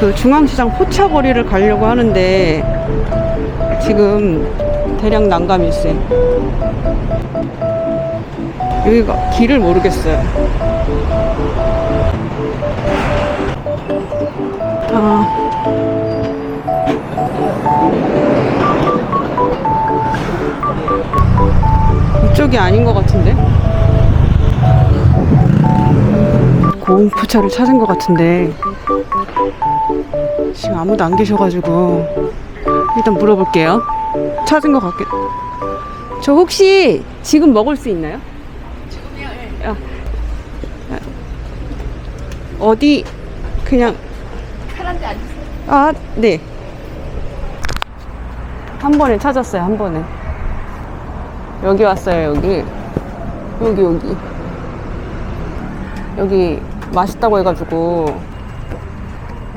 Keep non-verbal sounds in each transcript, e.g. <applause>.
그 중앙시장 포차거리를 가려고 하는데 지금 대략 난감일세. 여기가 길을 모르겠어요. 아. 이쪽이 아닌 것 같은데? 고흥포차를 찾은 것 같은데 지금 아무도 안 계셔가지고 일단 물어볼게요. 찾은 것 같겠. 저 혹시 지금 먹을 수 있나요? 지금요? 어디 그냥 편한데 앉으세요. 아 네. 한 번에 찾았어요 한 번에. 여기 왔어요 여기. 여기 여기. 여기 맛있다고 해가지고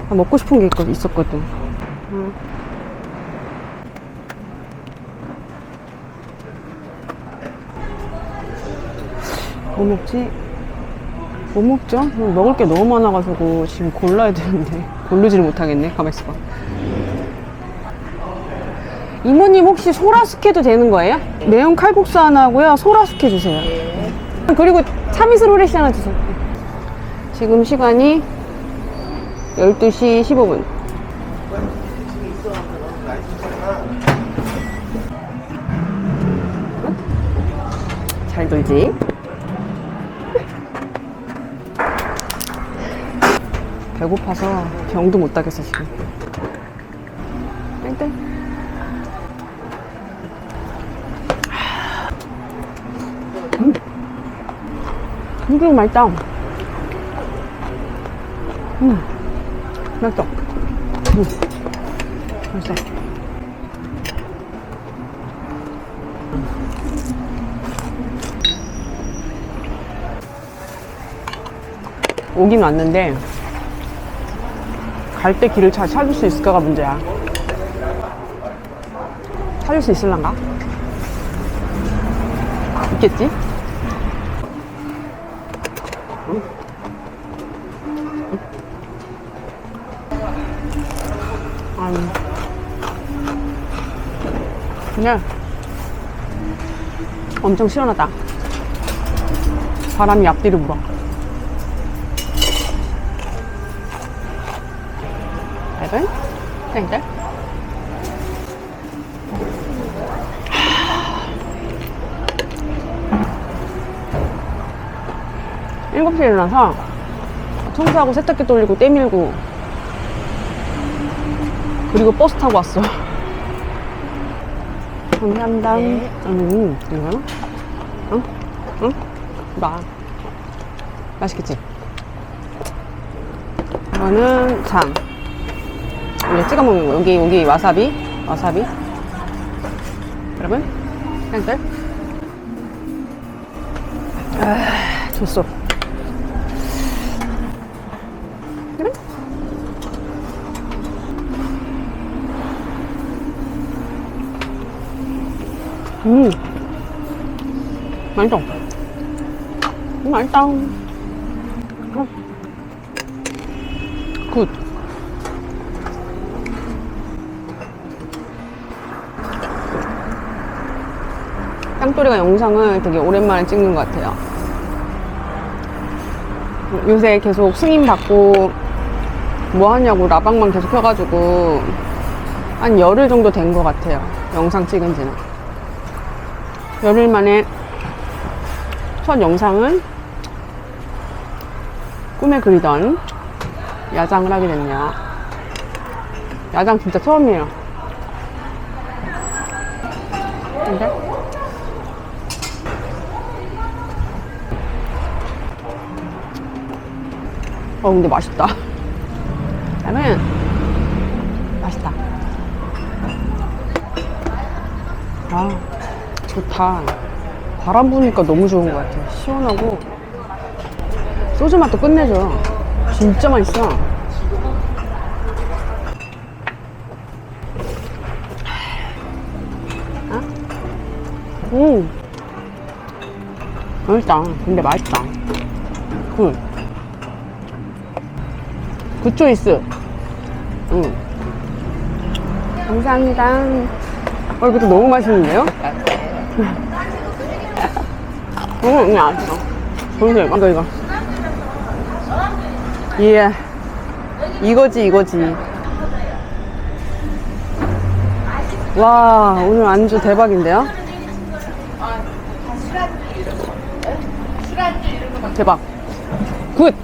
아, 먹고 싶은 게 있었거든. 응. 뭐 먹지? 뭐 먹죠? 먹을 게 너무 많아가지고 지금 골라야 되는데 <laughs> 고르지를 못하겠네. 가만 있어봐. 이모님 혹시 소라숙 해도 되는 거예요? 매운 칼국수 하나 하고요. 소라숙 해주세요. 그리고 참이슬 후레쉬 하나 주세요. 지금 시간이 12시 15분. 잘 돌지? <laughs> 배고파서 병도 못 따겠어, 지금. 땡땡. 음. 이게 맛있다. 음. 맛있어. 음. 맛있어. 오긴 왔는데 갈 때 길을 잘 찾을 수 있을까가 문제야. 찾을 수 있을란가? 있겠지? 그냥 엄청 시원하다. 바람이 앞뒤로 불어. 얇은 땡땡. 일곱 시에 일어나서 청소하고 세탁기 돌리고 때 밀고 그리고 버스 타고 왔어. 감사합니다. 네. 음, 이거? 응? 응? 나. 맛있겠지? 이거는 장. 이거 찍어 먹는 거. 여기, 여기 와사비. 와사비. 여러분, 땡들. 아, 좋소. 음. 맛있어. 음, 맛있다. 음. 굿. 땅돌이가 영상을 되게 오랜만에 찍는 것 같아요. 요새 계속 승인 받고 뭐 하냐고 라방만 계속 켜가지고 한 열흘 정도 된 것 같아요. 영상 찍은 지는. 열흘 만에 첫 영상은 꿈에 그리던 야장을 하게 됐네요. 야장 진짜 처음이에요. 근데? 어, 근데 맛있다. 라면 맛있다. 아, 좋다. 바람 부니까 너무 좋은 것 같아. 시원하고 소주 맛도 끝내줘. 진짜 맛있어. 어? 음. 맛있다. 근데 맛있다. 응. 굿 초이스. 응. 감사합니다. 어, 이것도 너무 맛있는데요? 응, 응, 알았어. 보세요, 이거, 이거. 예. 이거지, 이거지. 와, 오늘 안주 대박인데요? 대박. 굿!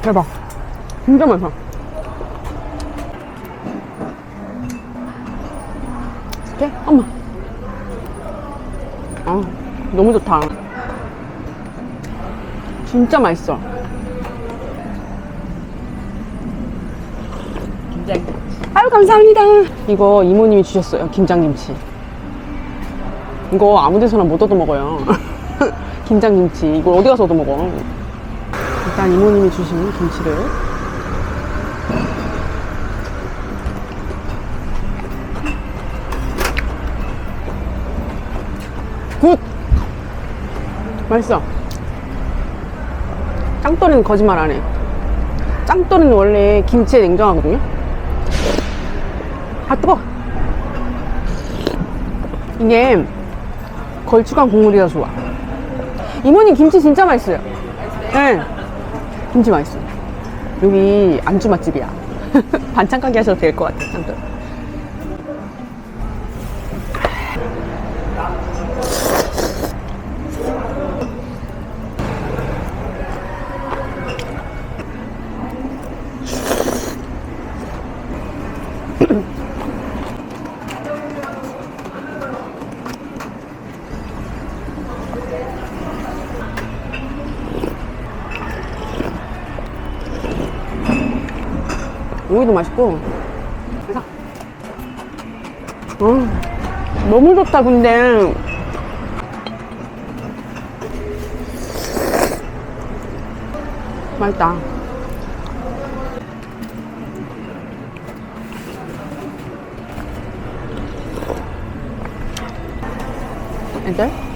대박. 진짜 맛있어. 이렇게? 엄마. 아, 너무 좋다. 진짜 맛있어. 김장. 아유, 감사합니다. 이거 이모님이 주셨어요. 김장김치. 이거 아무 데서나 못 얻어 먹어요. <laughs> 김장김치. 이걸 어디 가서 얻어 먹어. 일단 이모님이 주신 김치를. 맛있어. 짱돌이는 거짓말 안 해. 짱돌이는 원래 김치에 냉정하거든요. 아, 뜨거! 이게 걸쭉한 국물이라 좋아. 이모님 김치 진짜 맛있어요. 네. 김치 맛있어. 여기 안주 맛집이야. <laughs> 반찬 가게 하셔도 될 것 같아, 짱돌. 여기도 맛있고. 어, 너무 좋다, 근데. 맛있다. 애들?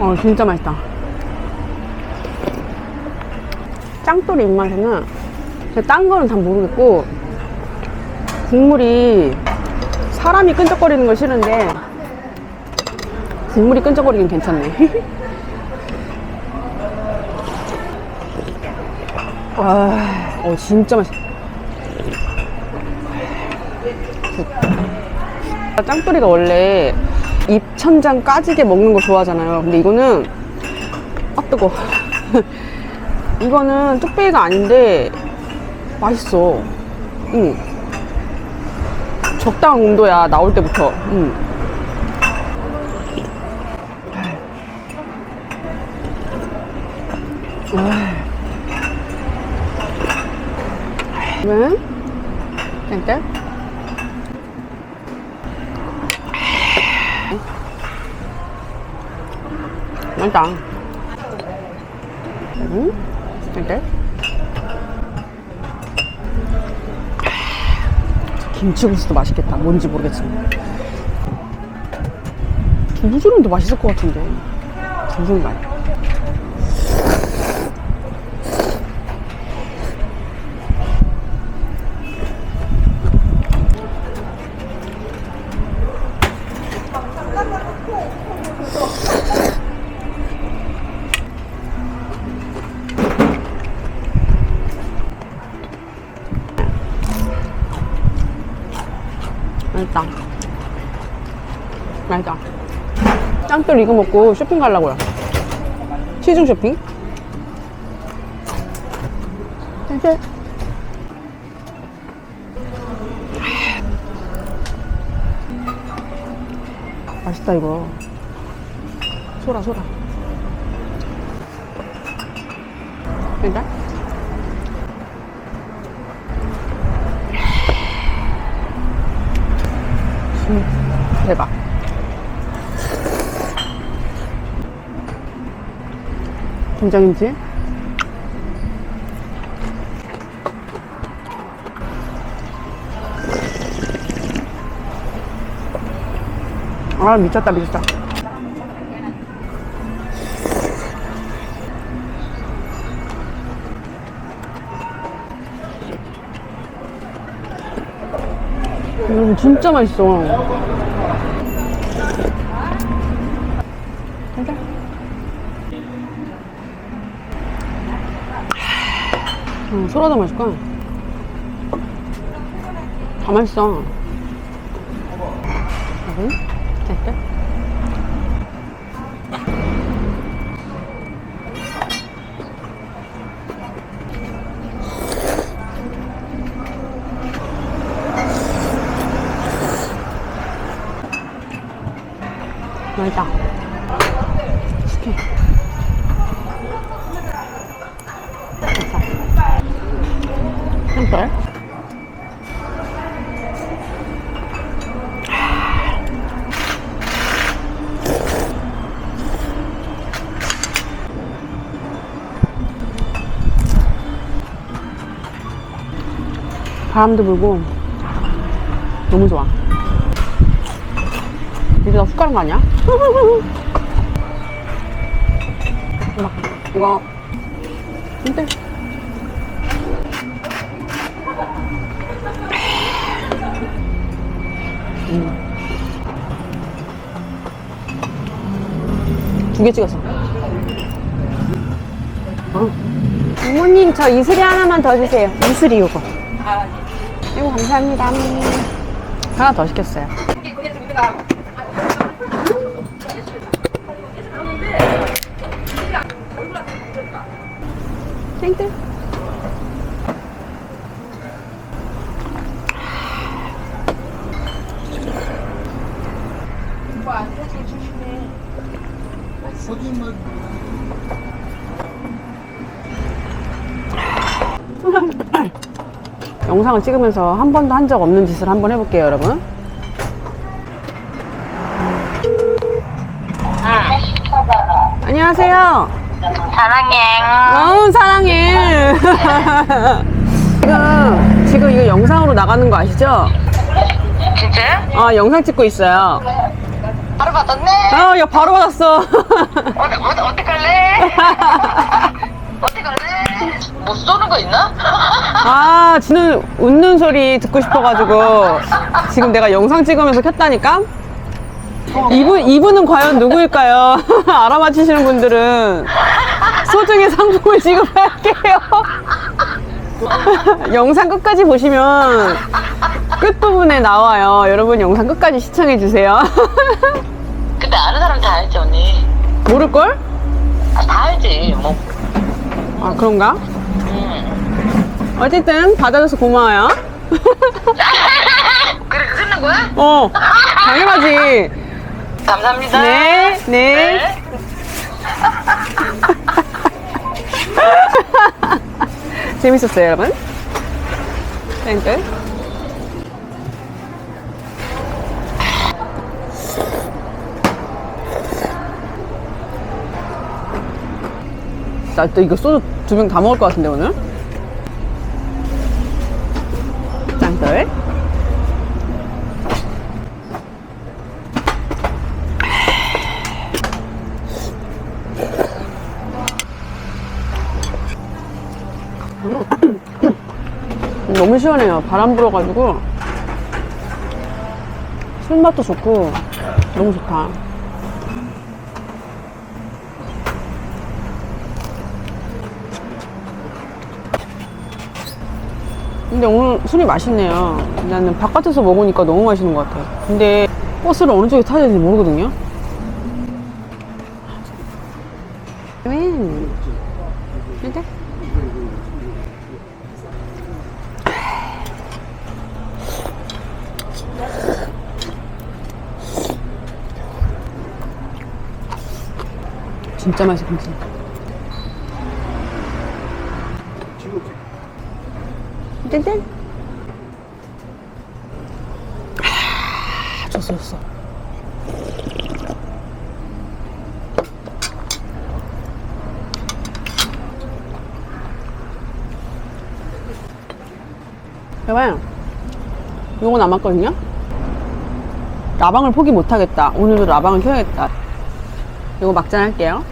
어, 진짜 맛있다. 짱돌이 입맛에는 딴 거는 다 모르겠고 국물이 사람이 끈적거리는 거 싫은데 국물이 끈적거리긴 괜찮네. 와, <laughs> 어, 진짜 맛있어. 짱돌이가 원래 입 천장 까지게 먹는 거 좋아하잖아요. 근데 이거는 아 뜨거. <laughs> 이거는 뚝배기가 아닌데 맛있어. 응. 적당한 온도야 나올 때부터. 응. 왜? 땡땡? 맛있다. 응? 땡땡? 김치국수도 맛있겠다. 뭔지 모르겠지만. 두부조림도 맛있을 것 같은데. 두부조림 아니야. 짱돌 이거 먹고 쇼핑 가려고요. 시중 쇼핑. 짠짠. 맛있다 이거 소라 소라 일단 음, 대박 김장김치 아 미쳤다 미쳤다. 음 진짜 맛있어 음, 소라도 맛있고 다 맛있어. 여 바람도 불고 너무 좋아 이게 다 숟가락 아니야? <laughs> 막 이거 근데 두개 찍었어. 어. 부모님 저 이슬이 하나만 더 주세요. 이슬이 요거. 이거 감사합니다. 하나 더 시켰어요. 땡땡. 영상을 찍으면서 한 번도 한 적 없는 짓을 한번 해볼게요, 여러분. 안녕하세요. 사랑해. 너무 사랑해. <laughs> 지금, 지금 이거 영상으로 나가는 거 아시죠? 진짜요? 아, 영상 찍고 있어요. 바로 받았네. 아, 야, 바로 받았어. <laughs> 어, 어, 어떡할래? <laughs> 못 쏘는 거 있나? <laughs> 아, 지는 웃는 소리 듣고 싶어가지고 지금 내가 영상 찍으면서 켰다니까? 이분, 이분은 과연 누구일까요? <laughs> 알아맞히시는 분들은 소중히 상품을 지급할게요. <laughs> 영상 끝까지 보시면 끝부분에 나와요. 여러분 영상 끝까지 시청해주세요. 근데 아는 사람 다 알지, 언니. 모를걸? 아, 다 알지, 뭐. 아, 그런가? 음. 어쨌든 받아줘서 고마워요. <laughs> 그래, 끝난 거야? 어, 당연하지. 감사합니다. 네, 네. <laughs> 재밌었어요, 여러분. 땡땡. 나 또 이거 소주 두 병 다 먹을 것 같은데, 오늘? 짱들. 너무 시원해요. 바람 불어가지고 술맛도 좋고 너무 좋다. 근데 오늘 술이 맛있네요. 나는 바깥에서 먹으니까 너무 맛있는 것 같아요. 근데 버스를 어느 쪽에 타야 되는지 모르거든요. 웬? 근데? 진짜 맛있어. 짠짠. 아, 좋았어 좋았어. 여봐요. 요거 남았거든요? 라방을 포기 못하겠다. 오늘도 라방을 켜야겠다. 요거 막잔 할게요.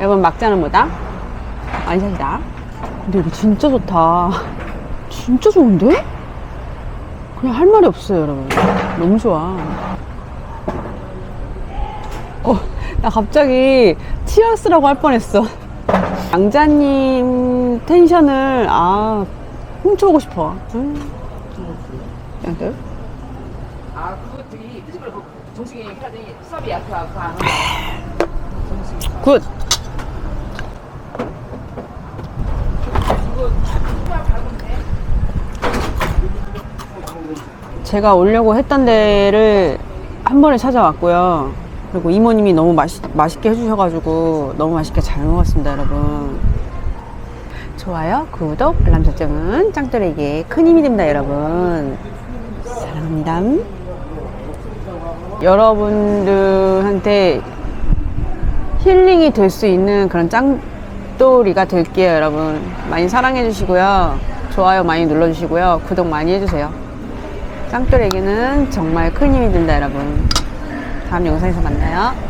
여러분, 막잔은 뭐다? 완샷이다. 근데 이거 진짜 좋다. 진짜 좋은데? 그냥 할 말이 없어요, 여러분. 너무 좋아. 어, 나 갑자기 치어스라고 할 뻔했어. 양자님 텐션을, 아, 훔쳐오고 싶어. 음. 양들? 아 그거 정식이 수업이 굿! 제가 오려고 했던 데를 한 번에 찾아왔고요. 그리고 이모님이 너무 맛있, 맛있게 해주셔가지고 너무 맛있게 잘 먹었습니다, 여러분. 좋아요, 구독, 알람 설정은 짱돌에게 큰 힘이 됩니다, 여러분. 사랑합니다. 여러분들한테 힐링이 될 수 있는 그런 짱돌이가 될게요, 여러분. 많이 사랑해 주시고요. 좋아요 많이 눌러 주시고요. 구독 많이 해주세요. 짱돌에게는 정말 큰 힘이 된다, 여러분. 다음 영상에서 만나요.